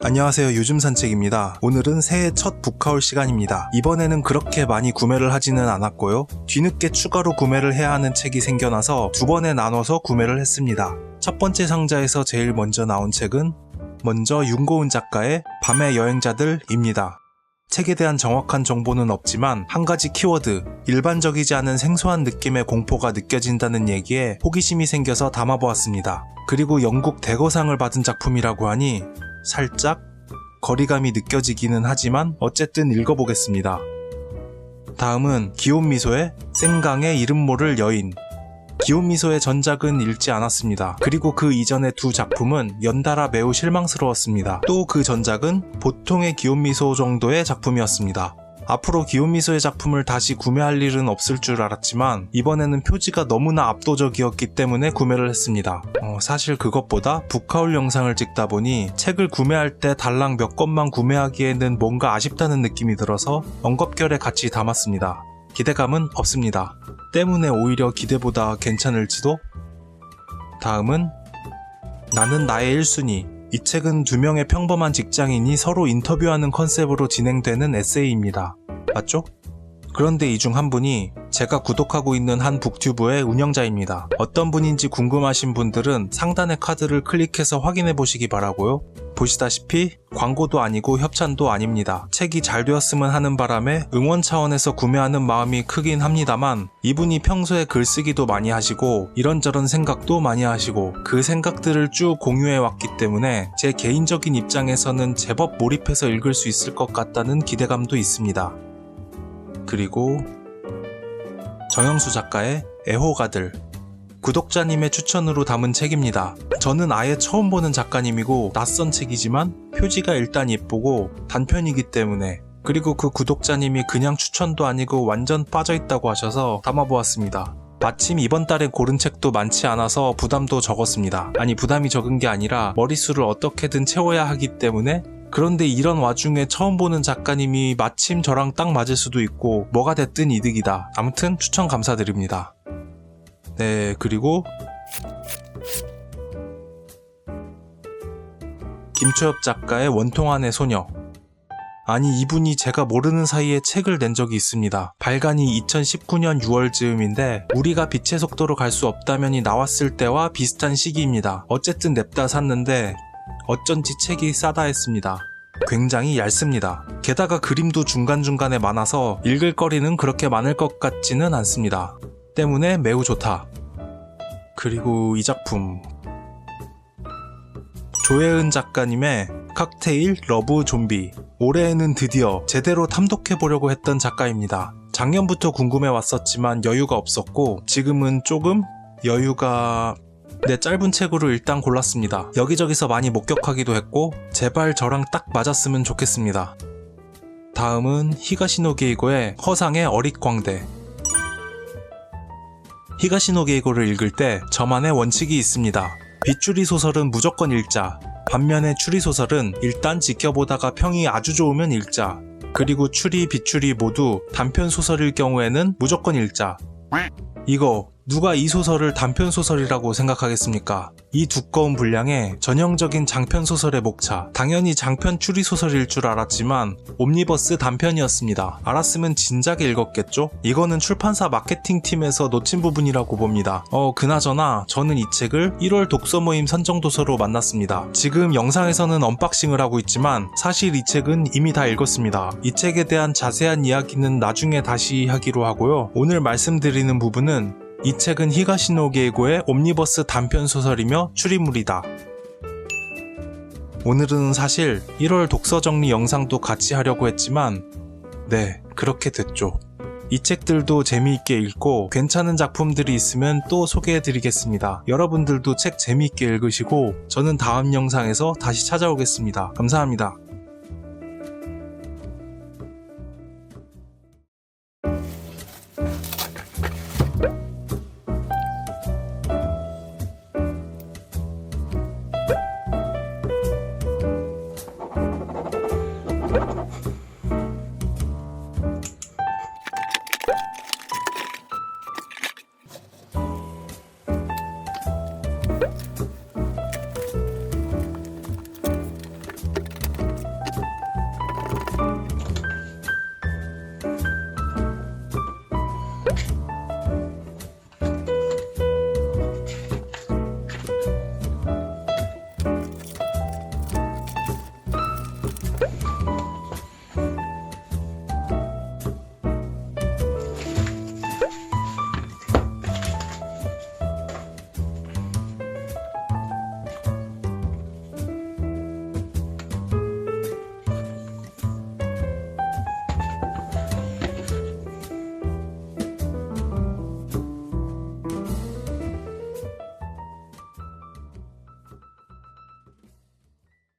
안녕하세요. 요즘 산책입니다. 오늘은 새해 첫 북하올 시간입니다. 이번에는 그렇게 많이 구매를 하지는 않았고요. 뒤늦게 추가로 구매를 해야 하는 책이 생겨나서 두 번에 나눠서 구매를 했습니다. 첫 번째 상자에서 제일 먼저 나온 책은 먼저 윤고은 작가의 밤의 여행자들입니다. 책에 대한 정확한 정보는 없지만 한 가지 키워드, 일반적이지 않은 생소한 느낌의 공포가 느껴진다는 얘기에 호기심이 생겨서 담아보았습니다. 그리고 영국 대거상을 받은 작품이라고 하니 살짝 거리감이 느껴지기는 하지만 어쨌든 읽어보겠습니다. 다음은 기욤미소의 생강의 이름 모를 여인. 기욤미소의 전작은 읽지 않았습니다. 그리고 그 이전의 두 작품은 연달아 매우 실망스러웠습니다. 또 그 전작은 보통의 기욤미소 정도의 작품이었습니다. 앞으로 기욤미소의 작품을 다시 구매할 일은 없을 줄 알았지만 이번에는 표지가 너무나 압도적이었기 때문에 구매를 했습니다. 어, 사실 그것보다 북하울 영상을 찍다 보니 책을 구매할 때 달랑 몇 권만 구매하기에는 뭔가 아쉽다는 느낌이 들어서 엉겁결에 같이 담았습니다. 기대감은 없습니다. 때문에 오히려 기대보다 괜찮을지도? 다음은 나는 나의 1순위 이 책은 두 명의 평범한 직장인이 서로 인터뷰하는 컨셉으로 진행되는 에세이입니다. 맞죠? 그런데 이 중 한 분이 제가 구독하고 있는 한 북튜브의 운영자입니다. 어떤 분인지 궁금하신 분들은 상단의 카드를 클릭해서 확인해 보시기 바라고요. 보시다시피 광고도 아니고 협찬도 아닙니다. 책이 잘 되었으면 하는 바람에 응원 차원에서 구매하는 마음이 크긴 합니다만 이분이 평소에 글쓰기도 많이 하시고 이런저런 생각도 많이 하시고 그 생각들을 쭉 공유해 왔기 때문에 제 개인적인 입장에서는 제법 몰입해서 읽을 수 있을 것 같다는 기대감도 있습니다. 그리고 정영수 작가의 애호가들 구독자님의 추천으로 담은 책입니다. 저는 아예 처음 보는 작가님이고 낯선 책이지만 표지가 일단 예쁘고 단편이기 때문에 그리고 그 구독자님이 그냥 추천도 아니고 완전 빠져있다고 하셔서 담아보았습니다. 마침 이번 달에 고른 책도 많지 않아서 부담도 적었습니다. 아니 부담이 적은 게 아니라 머릿수를 어떻게든 채워야 하기 때문에 그런데 이런 와중에 처음 보는 작가님이 마침 저랑 딱 맞을 수도 있고 뭐가 됐든 이득이다. 아무튼 추천 감사드립니다. 네, 그리고 김초엽 작가의 원통 안의 소녀. 아니 이분이 제가 모르는 사이에 책을 낸 적이 있습니다. 발간이 2019년 6월 즈음인데 우리가 빛의 속도로 갈 수 없다면이 나왔을 때와 비슷한 시기입니다. 어쨌든 냅다 샀는데 어쩐지 책이 싸다 했습니다. 굉장히 얇습니다. 게다가 그림도 중간중간에 많아서 읽을 거리는 그렇게 많을 것 같지는 않습니다. 때문에 매우 좋다. 그리고 이 작품 조혜은 작가님의 칵테일 러브 좀비 올해에는 드디어 제대로 탐독해 보려고 했던 작가입니다. 작년부터 궁금해 왔었지만 여유가 없었고 지금은 조금 여유가 네, 짧은 책으로 일단 골랐습니다. 여기저기서 많이 목격하기도 했고, 제발 저랑 딱 맞았으면 좋겠습니다. 다음은 히가시노 게이고의 허상의 어릿광대. 히가시노 게이고를 읽을 때 저만의 원칙이 있습니다. 빗줄이 소설은 무조건 읽자. 반면에 추리 소설은 일단 지켜보다가 평이 아주 좋으면 읽자. 그리고 추리, 비추리 모두 단편 소설일 경우에는 무조건 읽자. 이거 누가 이 소설을 단편 소설이라고 생각하겠습니까? 이 두꺼운 분량에 전형적인 장편 소설의 목차. 당연히 장편 추리 소설일 줄 알았지만 옴니버스 단편이었습니다. 알았으면 진작에 읽었겠죠? 이거는 출판사 마케팅 팀에서 놓친 부분이라고 봅니다. 어, 그나저나 저는 이 책을 1월 독서 모임 선정 도서로 만났습니다. 지금 영상에서는 언박싱을 하고 있지만 사실 이 책은 이미 다 읽었습니다. 이 책에 대한 자세한 이야기는 나중에 다시 하기로 하고요. 오늘 말씀드리는 부분은 이 책은 히가시노 게이고의 옴니버스 단편 소설이며 추리물이다. 오늘은 사실 1월 독서 정리 영상도 같이 하려고 했지만 네, 그렇게 됐죠. 이 책들도 재미있게 읽고 괜찮은 작품들이 있으면 또 소개해드리겠습니다. 여러분들도 책 재미있게 읽으시고 저는 다음 영상에서 다시 찾아오겠습니다. 감사합니다.